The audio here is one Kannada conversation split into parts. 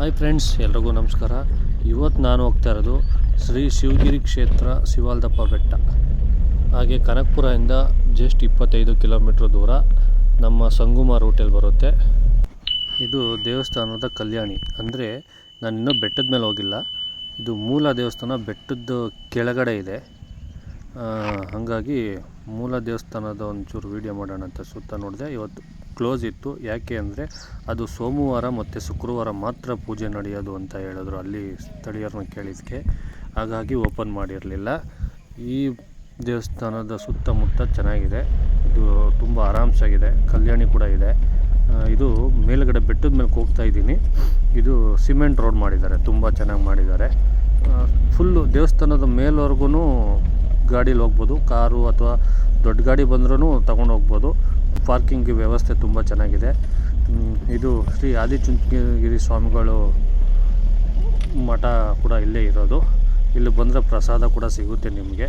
ಹಾಯ್ ಫ್ರೆಂಡ್ಸ್ ಎಲ್ರಿಗೂ ನಮಸ್ಕಾರ. ಇವತ್ತು ನಾನು ಹೋಗ್ತಾ ಇರೋದು ಶ್ರೀ ಶಿವಗಿರಿ ಕ್ಷೇತ್ರ ಶಿವಾಲ್ದಪ್ಪ ಬೆಟ್ಟ. ಹಾಗೆ ಕನಕಪುರದಿಂದ ಜಸ್ಟ್ ಇಪ್ಪತ್ತೈದು ಕಿಲೋಮೀಟ್ರ್ ದೂರ ನಮ್ಮ ಸಂಗುಮಾರ್ ಹೋಟೆಲ್ ಬರುತ್ತೆ. ಇದು ದೇವಸ್ಥಾನದ ಕಲ್ಯಾಣಿ. ಅಂದರೆ ನಾನು ಇನ್ನೂ ಬೆಟ್ಟದ ಮೇಲೆ ಹೋಗಿಲ್ಲ. ಇದು ಮೂಲ ದೇವಸ್ಥಾನ ಬೆಟ್ಟದ ಕೆಳಗಡೆ ಇದೆ. ಹಾಗಾಗಿ ಮೂಲ ದೇವಸ್ಥಾನದ ಒಂಚೂರು ವೀಡಿಯೋ ಮಾಡೋಣ ಅಂತ ಸುತ್ತ ನೋಡಿದೆ ಇವತ್ತು. ಕ್ಲೋಸ್ ಇತ್ತು. ಯಾಕೆ ಅಂದರೆ ಅದು ಸೋಮವಾರ ಮತ್ತು ಶುಕ್ರವಾರ ಮಾತ್ರ ಪೂಜೆ ನಡೆಯೋದು ಅಂತ ಹೇಳಿದ್ರು. ಅಲ್ಲಿ ಸ್ಥಳೀಯರನ್ನ ಕೇಳಿದ್ದಕ್ಕೆ ಹಾಗಾಗಿ ಓಪನ್ ಮಾಡಿರಲಿಲ್ಲ. ಈ ದೇವಸ್ಥಾನದ ಸುತ್ತಮುತ್ತ ಚೆನ್ನಾಗಿದೆ. ಇದು ತುಂಬ ಆರಾಮ್ಸಾಗಿದೆ. ಕಲ್ಯಾಣಿ ಕೂಡ ಇದೆ. ಇದು ಮೇಲುಗಡೆ ಬೆಟ್ಟದ ಮೇಲೆ ಹೋಗ್ತಾ ಇದ್ದೀನಿ. ಇದು ಸಿಮೆಂಟ್ ರೋಡ್ ಮಾಡಿದ್ದಾರೆ. ತುಂಬ ಚೆನ್ನಾಗಿ ಮಾಡಿದ್ದಾರೆ. ಫುಲ್ಲು ದೇವಸ್ಥಾನದ ಮೇಲ್ವರೆಗೂ ಗಾಡೀಲಿ ಹೋಗ್ಬೋದು. ಕಾರು ಅಥವಾ ದೊಡ್ಡ ಗಾಡಿ ಬಂದ್ರೂ ತಗೊಂಡು ಹೋಗ್ಬೋದು. ಪಾರ್ಕಿಂಗ್ ವ್ಯವಸ್ಥೆ ತುಂಬ ಚೆನ್ನಾಗಿದೆ. ಇದು ಶ್ರೀ ಆದಿಚುಂಚನಗಿರಿ ಸ್ವಾಮಿಗಳು ಮಠ ಕೂಡ ಇಲ್ಲೇ ಇರೋದು. ಇಲ್ಲಿ ಬಂದರೆ ಪ್ರಸಾದ ಕೂಡ ಸಿಗುತ್ತೆ ನಿಮಗೆ.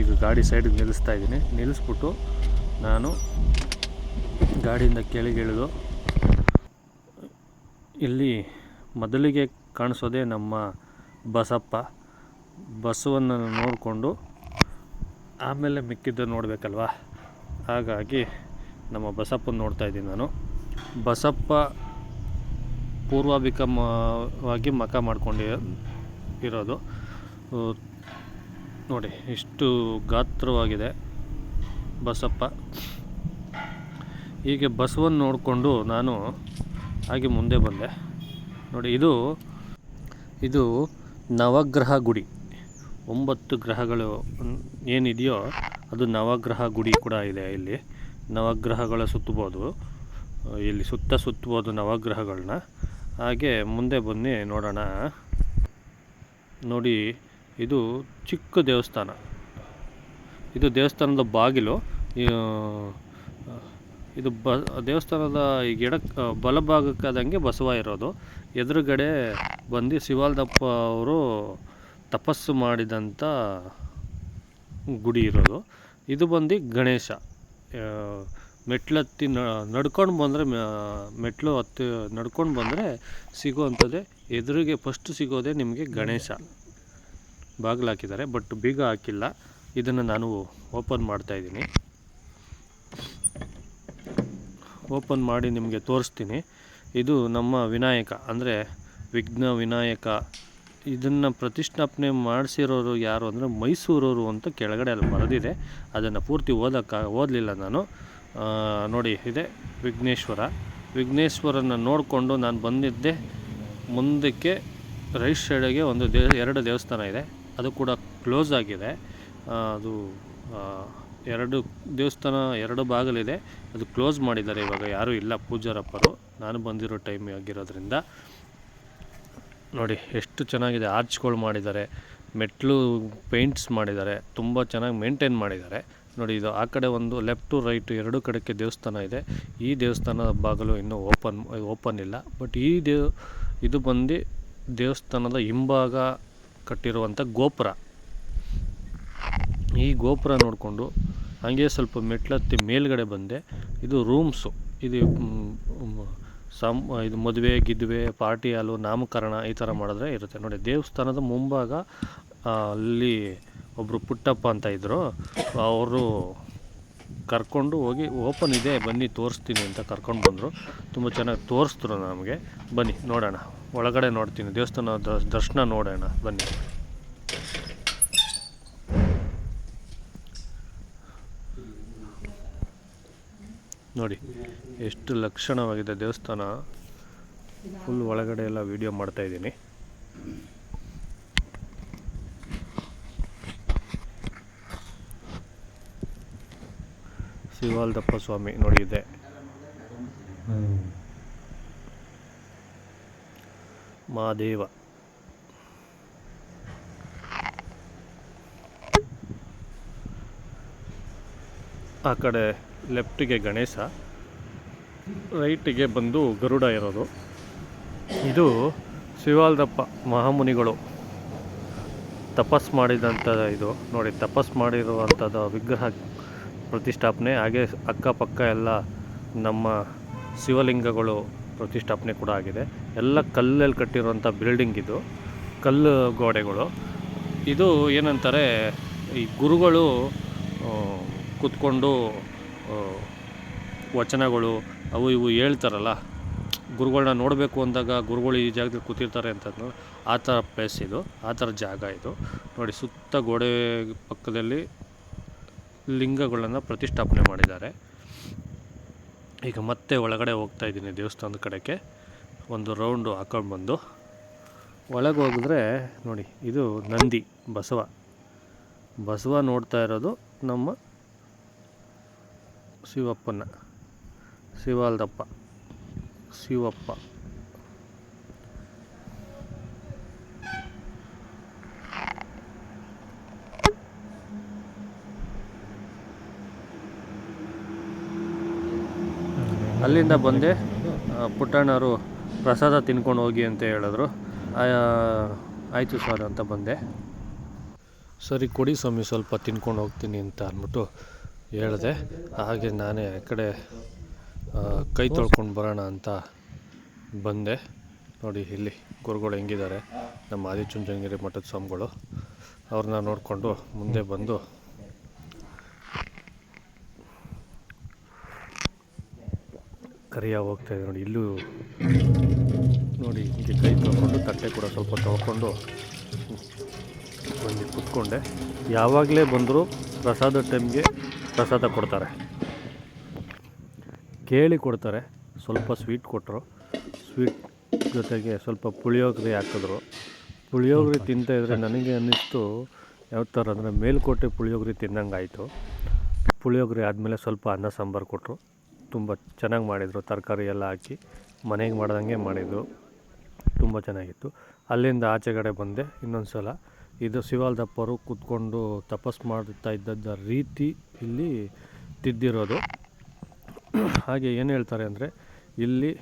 ಈಗ ಗಾಡಿ ಸೈಡಿಗೆ ನಿಲ್ಲಿಸ್ತಾ ಇದ್ದೀನಿ. ನಿಲ್ಲಿಸ್ಬಿಟ್ಟು ನಾನು ಗಾಡಿಯಿಂದ ಕೆಳಗಿಳಿದು ಇಲ್ಲಿ ಮೊದಲಿಗೆ ಕಾಣಿಸೋದೇ ನಮ್ಮ ಬಸಪ್ಪ. ಬಸವನ್ನು ನೋಡಿಕೊಂಡು ಆಮೇಲೆ ಮಿಕ್ಕಿದ್ದು ನೋಡಬೇಕಲ್ವಾ? ಹಾಗಾಗಿ ನಮ್ಮ ಬಸಪ್ಪನ ನೋಡ್ತಾ ಇದ್ದೀನಿ ನಾನು. ಬಸಪ್ಪ ಪೂರ್ವಾಭಿಕಮವಾಗಿ ಮಖ ಮಾಡ್ಕೊಂಡು ಇರೋದು. ನೋಡಿ, ಇಷ್ಟು ಗಾತ್ರವಾಗಿದೆ ಬಸಪ್ಪ. ಹೀಗೆ ಬಸವನ್ನು ನೋಡಿಕೊಂಡು ನಾನು ಹಾಗೆ ಮುಂದೆ ಬಂದೆ. ನೋಡಿ, ಇದು ಇದು ನವಗ್ರಹ ಗುಡಿ. ಒಂಬತ್ತು ಗ್ರಹಗಳು ಏನಿದೆಯೋ ಅದು ನವಗ್ರಹ ಗುಡಿ ಕೂಡ ಇದೆ ಇಲ್ಲಿ. ನವಗ್ರಹಗಳ ಸುತ್ತಬೋದು. ಇಲ್ಲಿ ಸುತ್ತ ಸುತ್ತಬೋದು ನವಗ್ರಹಗಳನ್ನ. ಹಾಗೆ ಮುಂದೆ ಬನ್ನಿ ನೋಡೋಣ. ನೋಡಿ, ಇದು ಚಿಕ್ಕ ದೇವಸ್ಥಾನ. ಇದು ದೇವಸ್ಥಾನದ ಬಾಗಿಲು. ಇದು ಬ, ದೇವಸ್ಥಾನದ ಎಡ ಬಲಭಾಗಕ್ಕಾದಂಗೆ ಬಸವ ಇರೋದು. ಎದುರುಗಡೆ ಬಂದು ಶಿವಾಲ್ದಪ್ಪ ಅವರು ತಪಸ್ಸು ಮಾಡಿದಂಥ ಗುಡಿ ಇರೋದು. ಇದು ಬಂದು ಗಣೇಶ. ಮೆಟ್ಲತ್ತಿ ನಡ್ಕೊಂಡು ಬಂದರೆ ಮೆಟ್ಲು ಹತ್ತಿ ನಡ್ಕೊಂಡು ಬಂದರೆ ಸಿಗುವಂಥದ್ದೇ. ಎದುರಿಗೆ ಫಸ್ಟ್ ಸಿಗೋದೇ ನಿಮಗೆ ಗಣೇಶ. ಬಾಗಿಲು ಹಾಕಿದ್ದಾರೆ ಬಟ್ ಬೀಗ ಹಾಕಿಲ್ಲ. ಇದನ್ನು ನಾನು ಓಪನ್ ಮಾಡ್ತಾ ಇದ್ದೀನಿ. ಓಪನ್ ಮಾಡಿ ನಿಮಗೆ ತೋರಿಸ್ತೀನಿ. ಇದು ನಮ್ಮ ವಿನಾಯಕ, ಅಂದರೆ ವಿಘ್ನ ವಿನಾಯಕ ಇದನ್ನು ಪ್ರತಿಷ್ಠಾಪನೆ ಮಾಡಿಸಿರೋರು ಯಾರು ಅಂದರೆ ಮೈಸೂರವರು ಅಂತ ಕೆಳಗಡೆ ಅಲ್ಲಿ ಬರೆದಿದೆ. ಅದನ್ನು ಪೂರ್ತಿ ಓದೋಕ್ಕೆ, ಓದಲಿಲ್ಲ ನಾನು. ನೋಡಿ, ಇದೆ ವಿಘ್ನೇಶ್ವರ. ವಿಘ್ನೇಶ್ವರನ ನೋಡಿಕೊಂಡು ನಾನು ಬಂದಿದ್ದೆ ಮುಂದಕ್ಕೆ ರೈಟ್ ಸೈಡಿಗೆ ಒಂದು ದೇ, ಎರಡು ದೇವಸ್ಥಾನ ಇದೆ. ಅದು ಕೂಡ ಕ್ಲೋಸ್ ಆಗಿದೆ. ಅದು ಎರಡು ದೇವಸ್ಥಾನ, ಎರಡು ಬಾಗಿಲಿದೆ. ಅದು ಕ್ಲೋಸ್ ಮಾಡಿದ್ದಾರೆ ಇವಾಗ ಯಾರೂ ಇಲ್ಲ ಪೂಜಾರಪ್ಪರು. ನಾನು ಬಂದಿರೋ ಟೈಮ್ ಆಗಿರೋದ್ರಿಂದ. ನೋಡಿ, ಎಷ್ಟು ಚೆನ್ನಾಗಿದೆ ಆರ್ಚ್ಗಳು ಮಾಡಿದ್ದಾರೆ. ಮೆಟ್ಲು ಪೇಂಟ್ಸ್ ಮಾಡಿದ್ದಾರೆ. ತುಂಬ ಚೆನ್ನಾಗಿ ಮೇಂಟೈನ್ ಮಾಡಿದ್ದಾರೆ. ನೋಡಿ, ಇದು ಆ ಕಡೆ ಒಂದು ಲೆಫ್ಟ್ ಟು ರೈಟ್ ಎರಡು ಕಡೆಗೆ ದೇವಸ್ಥಾನ ಇದೆ. ಈ ದೇವಸ್ಥಾನದ ಬಾಗಿಲು ಇನ್ನೂ ಓಪನ್ ಓಪನ್ ಇಲ್ಲ. ಬಟ್ ಈ ದೇವ್ ಇದು ಬಂದು ದೇವಸ್ಥಾನದ ಹಿಂಭಾಗ ಕಟ್ಟಿರುವಂಥ ಗೋಪುರ. ಈ ಗೋಪುರ ನೋಡಿಕೊಂಡು ಹಾಗೆ ಸ್ವಲ್ಪ ಮೆಟ್ಲತ್ತಿ ಮೇಲ್ಗಡೆ ಬಂದೆ. ಇದು ರೂಮ್ಸು. ಇದು ಸಮ್, ಇದು ಮದುವೆ, ಗಿದ್ವೆ, ಪಾರ್ಟಿ ಹಾಲು, ನಾಮಕರಣ ಈ ಥರ ಮಾಡಿದ್ರೆ ಇರುತ್ತೆ. ನೋಡಿ, ದೇವಸ್ಥಾನದ ಮುಂಭಾಗ ಅಲ್ಲಿ ಒಬ್ಬರು ಪುಟ್ಟಪ್ಪ ಅಂತ ಇದ್ದರು ಅವರು ಕರ್ಕೊಂಡು ಹೋಗಿ, ಓಪನ್ ಇದೆ, ಬನ್ನಿ, ತೋರಿಸ್ತೀನಿ ಅಂತ ಕರ್ಕೊಂಡು ಬಂದರು. ತುಂಬ ಚೆನ್ನಾಗಿ ತೋರಿಸಿದ್ರು ನಮಗೆ. ಬನ್ನಿ, ನೋಡೋಣ. ಒಳಗಡೆ ನೋಡ್ತೀನಿ. ದೇವಸ್ಥಾನ ದರ್ಶನ ನೋಡೋಣ. ಬನ್ನಿ. ನೋಡಿ ಎಷ್ಟು ಲಕ್ಷಣವಾಗಿದೆ ದೇವಸ್ಥಾನ. ಫುಲ್ ಒಳಗಡೆ ಎಲ್ಲ ವಿಡಿಯೋ ಮಾಡ್ತಾ ಇದ್ದೀನಿ. ಶಿವಾಲ್ದಪ್ಪ ಸ್ವಾಮಿ ನೋಡಿ ಇದೆ. ಆ ಕಡೆ ಲೆಫ್ಟಿಗೆ ಗಣೇಶ, ರೈಟಿಗೆ ಬಂದು ಗರುಡ ಇರೋದು. ಇದು ಶಿವಾಲ್ದಪ್ಪ ಮಹಾಮುನಿಗಳು ತಪಸ್ ಮಾಡಿದಂಥ ಇದು. ನೋಡಿ, ತಪಸ್ ಮಾಡಿರುವಂಥದ್ದು ವಿಗ್ರಹ ಪ್ರತಿಷ್ಠಾಪನೆ, ಹಾಗೆ ಅಕ್ಕಪಕ್ಕ ಎಲ್ಲ ನಮ್ಮ ಶಿವಲಿಂಗಗಳು ಪ್ರತಿಷ್ಠಾಪನೆ ಕೂಡ ಆಗಿದೆ. ಎಲ್ಲ ಕಲ್ಲಲ್ಲಿ ಕಟ್ಟಿರುವಂಥ ಬಿಲ್ಡಿಂಗ್ ಇದು, ಕಲ್ಲು ಗೋಡೆಗಳು. ಇದು ಏನಂತಾರೆ, ಈ ಗುರುಗಳು ಕೂತ್ಕೊಂಡು ವಚನಗಳು ಅವು ಇವು ಹೇಳ್ತಾರಲ್ಲ ಗುರುಗಳನ್ನ ನೋಡಬೇಕು ಅಂದಾಗ ಗುರುಗಳು ಈ ಜಾಗದಲ್ಲಿ ಕೂತಿರ್ತಾರೆ ಅಂತ ಆ ಥರ ಪ್ಲೇಸ್ ಇದು, ಆ ಥರ ಜಾಗ ಇದು. ನೋಡಿ, ಸುತ್ತ ಗೋಡೆ ಪಕ್ಕದಲ್ಲಿ ಲಿಂಗಗಳನ್ನು ಪ್ರತಿಷ್ಠಾಪನೆ ಮಾಡಿದ್ದಾರೆ. ಈಗ ಮತ್ತೆ ಒಳಗಡೆ ಹೋಗ್ತಾ ಇದ್ದೀನಿ ದೇವಸ್ಥಾನದ ಕಡೆಗೆ. ಒಂದು ರೌಂಡು ಹಾಕೊಂಡು ಬಂದು. ಒಳಗೆ ಹೋಗಿದ್ರೆ, ನೋಡಿ, ಇದು ನಂದಿ, ಬಸವ. ಬಸವ ನೋಡ್ತಾ ಇರೋದು ನಮ್ಮ ಶಿವಪ್ಪನ. ಶಿವಾಲ್ದಪ್ಪ. ಶಿವಪ್ಪ. ಅಲ್ಲಿಂದ ಬಂದೆ ಪುಟ್ಟಣ್ಣವರು ಪ್ರಸಾದ ತಿನ್ಕೊಂಡು ಹೋಗಿ ಅಂತ ಹೇಳಿದ್ರು. ಆಯಿತು ಸರ್ ಅಂತ ಬಂದೆ. ಸರಿ ಕೊಡಿ ಸ್ವಾಮಿ, ಸ್ವಲ್ಪ ತಿನ್ಕೊಂಡು ಹೋಗ್ತೀನಿ ಅಂತ ಅಂದ್ಬಿಟ್ಟು ಹೇಳಿದೆ. ಹಾಗೆ ನಾನೇ ಆ ಕಡೆ ಕೈ ತೊಳ್ಕೊಂಡು ಬರೋಣ ಅಂತ ಬಂದೆ. ನೋಡಿ, ಇಲ್ಲಿ ಗುರುಗಳು ಹೆಂಗಿದ್ದಾರೆ. ನಮ್ಮ ಆದಿಚುಂಚನಗಿರಿ ಮಠದ ಸ್ವಾಮಿಗಳು. ಅವ್ರನ್ನ ನೋಡಿಕೊಂಡು ಮುಂದೆ ಬಂದು ಕರಿಯ ಹೋಗ್ತಾ ಇದೆ ನೋಡಿ, ಇಲ್ಲೂ ನೋಡಿ, ಹಿಂಗೆ ಕೈ ತೊಳ್ಕೊಂಡು, ತಟ್ಟೆ ಕೂಡ ಸ್ವಲ್ಪ ತೊಳ್ಕೊಂಡು ಬಂದು ಕುತ್ಕೊಂಡೆ. ಯಾವಾಗಲೇ ಬಂದರೂ ಪ್ರಸಾದ ಟೈಮ್ಗೆ ಪ್ರಸಾದ ಕೊಡ್ತಾರೆ. ಕೇಳಿ ಕೊಡ್ತಾರೆ ಸ್ವಲ್ಪ ಸ್ವೀಟ್ ಕೊಟ್ಟರು ಸ್ವೀಟ್ ಜೊತೆಗೆ ಸ್ವಲ್ಪ ಪುಳಿಯೋಗರೆ ಹಾಕಿದ್ರು. ಪುಳಿಯೋಗರೆ ತಿಂತಾ ಇದ್ದರೆ ನನಗೆ ಅನ್ನಿಸ್ತು ಯಾವ ಥರ ಅಂದರೆ ಮೇಲ್ಕೋಟೆ ಪುಳಿಯೋಗರೆ ತಿನ್ನಂಗಾಯಿತು. ಪುಳಿಯೋಗರೆ ಆದಮೇಲೆ ಸ್ವಲ್ಪ ಅನ್ನ ಸಾಂಬಾರು ಕೊಟ್ಟರು ತುಂಬ ಚೆನ್ನಾಗಿ ಮಾಡಿದರು ತರಕಾರಿ ಎಲ್ಲ ಹಾಕಿ ಮನೆಗೆ ಮಾಡ್ದಂಗೆ ಮಾಡಿದರು. ತುಂಬ ಚೆನ್ನಾಗಿತ್ತು. ಅಲ್ಲಿಂದ ಆಚೆಗಡೆ ಬಂದೆ ಇನ್ನೊಂದು ಸಲ ಇದು ಶಿವಾಲ್ದಪ್ಪರು ಕೂತ್ಕೊಂಡು ತಪಸ್ ಮಾಡ್ತಾ ಇದ್ದದ್ದ ರೀತಿ ಇಲ್ಲಿ ತಿದ್ದಿರೋದು. ಹಾಗೆ ಏನು ಹೇಳ್ತಾರೆ ಅಂದರೆ ಇಲ್ಲಿ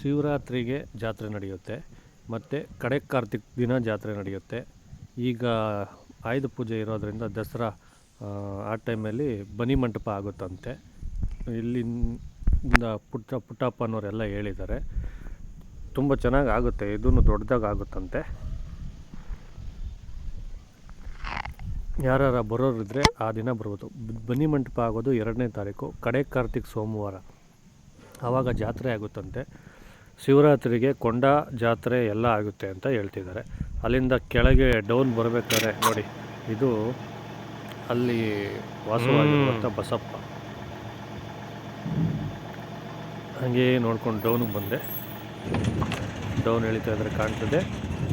ಶಿವರಾತ್ರಿಗೆ ಜಾತ್ರೆ ನಡೆಯುತ್ತೆ ಮತ್ತು ಕಡೆ ಕಾರ್ತಿಕ್ ದಿನ ಜಾತ್ರೆ ನಡೆಯುತ್ತೆ. ಈಗ ಆಯುಧ ಪೂಜೆ ಇರೋದರಿಂದ ದಸರಾ ಆ, ಟೈಮಲ್ಲಿ ಬನಿ ಮಂಟಪ ಆಗುತ್ತಂತೆ. ಇಲ್ಲಿಂದ ಪುಟ್ಟ ಪುಟ್ಟಪ್ಪನವರೆಲ್ಲ ಹೇಳಿದ್ದಾರೆ. ತುಂಬ ಚೆನ್ನಾಗಿ ಆಗುತ್ತೆ ಇದೂ ದೊಡ್ಡದಾಗಿ ಆಗುತ್ತಂತೆ. ಯಾರು ಬರೋರಿದ್ರೆ ಆ ದಿನ ಬರ್ಬೋದು. ಬನ್ನಿ ಮಂಟಪ ಆಗೋದು ಎರಡನೇ ತಾರೀಕು ಕಡೆ ಕಾರ್ತಿಕ್ ಸೋಮವಾರ. ಆವಾಗ ಜಾತ್ರೆ ಆಗುತ್ತಂತೆ. ಶಿವರಾತ್ರಿಗೆ ಕೊಂಡ ಜಾತ್ರೆ ಎಲ್ಲ ಆಗುತ್ತೆ ಅಂತ ಹೇಳ್ತಿದ್ದಾರೆ. ಅಲ್ಲಿಂದ ಕೆಳಗೆ ಡೌನ್ ಬರಬೇಕಾದ್ರೆ ನೋಡಿ ಇದು ಅಲ್ಲಿ ವಾಸವಾಗಿರುವಂಥ ಬಸಪ್ಪ. ಹಾಗೆ ನೋಡ್ಕೊಂಡು ಡೌನಿಗೆ ಬಂದೆ. ಡೌನ್ ಇಳಿತಾ ಇದ್ರೆ ಕಾಣ್ತದೆ.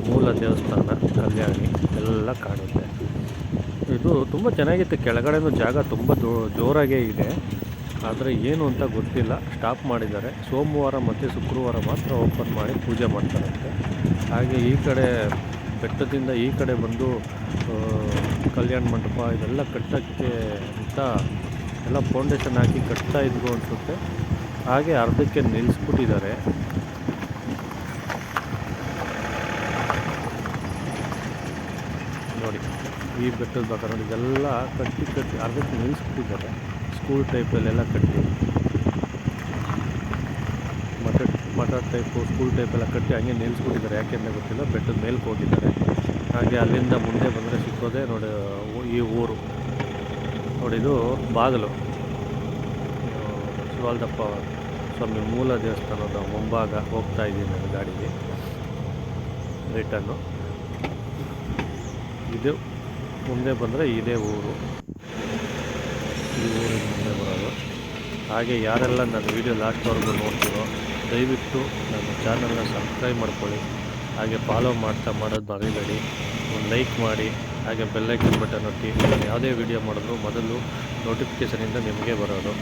ಮೂಲ ದೇವಸ್ಥಾನ ಕಲ್ಯಾಣಿ ಎಲ್ಲ ಕಾಣುತ್ತೆ. ಇದು ತುಂಬ ಚೆನ್ನಾಗಿತ್ತು. ಕೆಳಗಡೆನೂ ಜಾಗ ತುಂಬ ಜೋರಾಗೇ ಇದೆ. ಆದರೆ ಏನು ಅಂತ ಗೊತ್ತಿಲ್ಲ. ಸ್ಟಾಪ್ ಮಾಡಿದ್ದಾರೆ. ಸೋಮವಾರ ಮತ್ತು ಶುಕ್ರವಾರ ಮಾತ್ರ ಓಪನ್ ಮಾಡಿ ಪೂಜೆ ಮಾಡ್ತಾರಂತೆ ಹಾಗೆ ಈ ಕಡೆ ಬೆಟ್ಟದಿಂದ ಈ ಕಡೆ ಬಂದು ಕಲ್ಯಾಣ ಮಂಟಪ ಇದೆಲ್ಲ ಕಟ್ಟೋಕ್ಕೆ ಅಂತ ಎಲ್ಲ ಫೌಂಡೇಶನ್ ಹಾಕಿ ಕಟ್ತಾ ಇದ್ವು ಅನಿಸುತ್ತೆ. ಹಾಗೆ ಅರ್ಧಕ್ಕೆ ನಿಲ್ಲಿಸ್ಬಿಟ್ಟಿದ್ದಾರೆ ನೋಡಿ, ಈ ಬೆಟ್ಟದ ಭಾಗ ನೋಡಿ, ಇದೆಲ್ಲ ಕಟ್ಟಿ ಕಟ್ಟಿ ಅರ್ಧಕ್ಕೆ ನಿಲ್ಲಿಸ್ಬಿಟ್ಟಿದ್ದಾರೆ ಸ್ಕೂಲ್ ಟೈಪಲ್ಲೆಲ್ಲ ಕಟ್ಟಿ. ಮಠ ಮಠ ಟೈಪು ಸ್ಕೂಲ್ ಟೈಪೆಲ್ಲ ಕಟ್ಟಿ ಹಂಗೆ ನಿಲ್ಲಿಸ್ಬಿಟ್ಟಿದ್ದಾರೆ ಯಾಕೆಂದರೆ ಗೊತ್ತಿಲ್ಲ, ಬೆಟ್ಟದ ಮೇಲೆ ಹೋಗಿದ್ದಾರೆ. ಹಾಗೆ ಅಲ್ಲಿಂದ ಮುಂದೆ ಬಂದರೆ ಸಿಕ್ಕೋದೆ ನೋಡಿ, ಈ ಊರು. ನೋಡಿ, ಇದು ಬಾಗಿಲು. ಶಿವಾಲ್ದಪ್ಪ ಸ್ವಾಮಿ ಮೂಲ ದೇವಸ್ಥಾನದ ಮುಂಭಾಗ ಹೋಗ್ತಾ ಇದ್ದೀನಿ ಗಾಡಿಗೆ. ರಿಟರ್ನು ಇದು ಮುಂದೆ ಬಂದರೆ ಇದೇ ಊರು. ಈ ಊರಿನ ಮುಂದೆ ಬರೋದು. ಹಾಗೆ ಯಾರೆಲ್ಲ ನನ್ನ ವೀಡಿಯೋ ಲಾಸ್ಟ್ವರೆಗೂ ನೋಡ್ತೀರೋ, ದಯವಿಟ್ಟು ನನ್ನ ಚಾನಲ್ನ ಸಬ್ಸ್ಕ್ರೈಬ್ ಮಾಡ್ಕೊಳ್ಳಿ. ಹಾಗೆ ಫಾಲೋ ಮಾಡ್ತಾ ಮಾಡೋದು ಮರಿಬೇಡಿ. ಒಂದು ಲೈಕ್ ಮಾಡಿ, ಹಾಗೆ ಬೆಲ್ಲೈಕನ್ ಬಟನ್ ಒತ್ತಿ. ನಾನು ಯಾವುದೇ ವೀಡಿಯೋ ಮಾಡಿದ್ರು ಮೊದಲು ನೋಟಿಫಿಕೇಷನಿಂದ ನಿಮಗೆ ಬರೋದು.